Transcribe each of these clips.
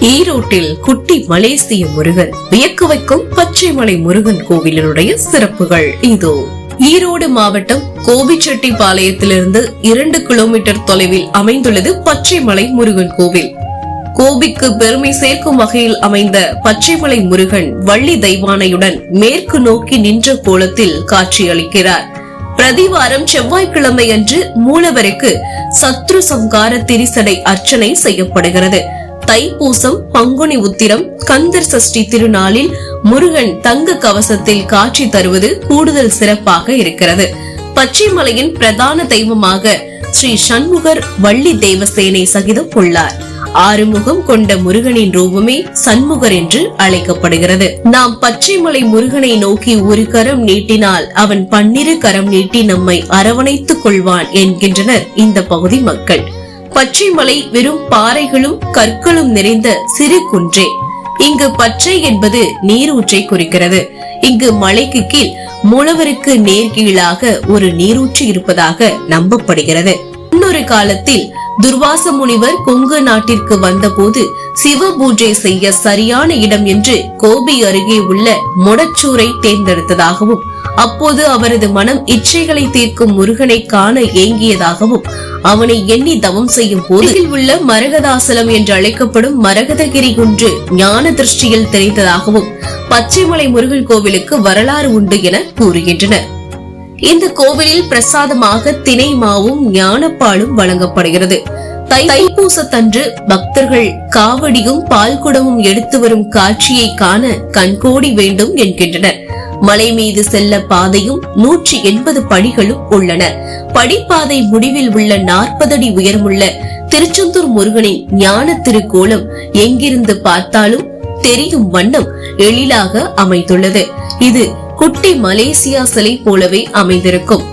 ஈரோட்டில் குட்டி மலேசிய முருகன் வியக்க வைக்கும் பச்சைமலை முருகன் கோவிலினுடைய சிறப்புகள் இதோ. ஈரோடு மாவட்டம் கோபிச்செட்டிப்பாளையத்திலிருந்து இரண்டு கிலோமீட்டர் தொலைவில் அமைந்துள்ளது பச்சைமலை முருகன் கோவில். கோபிக்கு பெருமை சேர்க்கும் வகையில் அமைந்த பச்சைமலை முருகன் வள்ளி தெய்வானையுடன் மேற்கு நோக்கி நின்ற கோலத்தில் காட்சியளிக்கிறார். பிரதிவாரம் செவ்வாய்க்கிழமை அன்று மூலவருக்கு சத்ரு சங்கார திரிசடை அர்ச்சனை செய்யப்படுகிறது. தைப்பூசம் பங்குனி உத்திரம் கந்தர் சஷ்டி திருநாளில் முருகன் தங்க கவசத்தில் காட்சி தருவது கூடுதல் சிறப்பாக இருக்கிறது. பச்சைமலையின் பிரதான தெய்வமாக ஸ்ரீ சண்முகர் வள்ளி தேவசேனை சகிதம் உள்ளார். ஆறுமுகம் கொண்ட முருகனின் ரூபமே சண்முகர் என்று அழைக்கப்படுகிறது. நாம் பச்சைமலை முருகனை நோக்கி ஒரு கரம் நீட்டினால் அவன் பன்னிரு கரம் நீட்டி நம்மை அரவணைத்துக் கொள்வான் என்கின்றனர் இந்த பகுதி மக்கள். பச்சைமலை வெறும் பாறைகளும் கற்களும் நிறைந்த சிறு குன்றே. இங்கு பச்சை என்பது நீரூற்றை குறிக்கிறது. இங்கு மலைக்கு கீழ் மூலவருக்கு நேர்கீழாக ஒரு நீரூற்று இருப்பதாக நம்பப்படுகிறது. முன்னொரு காலத்தில் துர்வாச முனிவர் கொங்கு நாட்டிற்கு வந்தபோது சிவ பூஜை செய்ய சரியான இடம் என்று கோபி அருகே உள்ள மொடச்சூரை தேர்ந்தெடுத்ததாகவும் அப்போது அவரது மனம் இச்சைகளை தீர்க்கும் முருகனை காண ஏங்கியதாகவும் அவனை எண்ணி தவம் செய்யும் போது உள்ள மரகதாசலம் என்று அழைக்கப்படும் மரகதகிரி குன்று ஞான திருஷ்டியில் தெரிந்ததாகவும் பச்சைமலை முருகன் கோவிலுக்கு வரலாறு உண்டு என கூறுகின்றனர். இந்த கோவிலில் பிரசாதமாக தினை மாவும் ஞானப்பாலும் வழங்கப்படுகிறது. தை தைப்பூசத்தன்று பக்தர்கள் காவடியும் பால்குடமும் எடுத்து வரும் காட்சியை காண கண்கோடி வேண்டும் என்கின்றனர். மலை மீது செல்ல பாதையும் நூற்றி எண்பது படிகளும் உள்ளன. படிப்பாதை முடிவில் உள்ள நாற்பது அடி உயரமுள்ள திருச்செந்தூர் முருகனின் ஞான திருக்கோலம் எங்கிருந்து பார்த்தாலும் தெரியும் வண்ணம் எழிலாக அமைந்துள்ளது. இது குட்டி மலேசியா சிலை போலவே அமைந்திருக்கும்.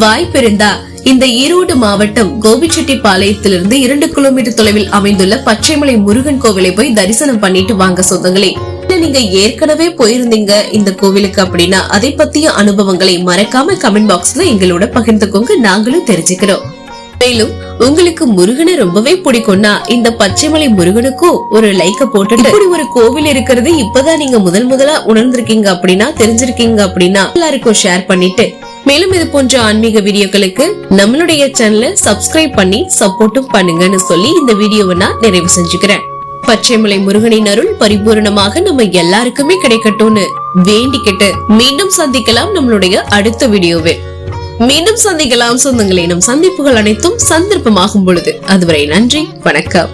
வாய்ப்பிருந்தா இந்த ஈரோடு மாவட்டம் கோபிச்செட்டிப்பாளையத்திலிருந்து இரண்டு கிலோமீட்டர் தொலைவில் அமைந்துள்ள பச்சைமலை முருகன் கோவிலை போய் தரிசனம் பண்ணிட்டு வாங்க சொந்தங்களே. இல்ல நீங்க ஏற்கனவே போயிருந்தீங்க இந்த கோவிலுக்கு அப்படின்னா அதை பத்திய அனுபவங்களை மறக்காம கமெண்ட் பாக்ஸ்ல எங்களோட பகிர்ந்துக்கோங்க. நாங்களும் தெரிஞ்சுக்கிறோம். மேலும் உங்களுக்கு முருகனை ரொம்பவே பிடிக்கும்னா இந்த பச்சைமலை முருகனுக்கும் ஒரு லைக்க போட்டு இப்படி ஒரு கோவில் இருக்கிறது இப்பதான் நீங்க முதல் முதலா உணர்ந்திருக்கீங்க அப்படின்னா தெரிஞ்சிருக்கீங்க அப்படின்னா எல்லாருக்கும் ஷேர் பண்ணிட்டு மேலும் இது போன்ற ஆன்மீக வீடியோக்களுக்கு நம்மளுடைய சேனலை சப்ஸ்கிரைப் பண்ணி சப்போர்ட்டும் பண்ணுங்கன்னு சொல்லி இந்த வீடியோவை நான் நிறைவு செஞ்சுக்கிறேன். பச்சைமலை முருகனின் அருள் பரிபூரணமாக நம்ம எல்லாருக்குமே கிடைக்கட்டும்னு வேண்டிக்கிட்டு மீண்டும் சந்திக்கலாம் நம்மளுடைய அடுத்த வீடியோவில். மீண்டும் சந்திக்கலாம் சொந்தங்களே நம் சந்திப்புகள் அனைத்தும் சந்தர்ப்பமாகும் பொழுது. அதுவரை நன்றி வணக்கம்.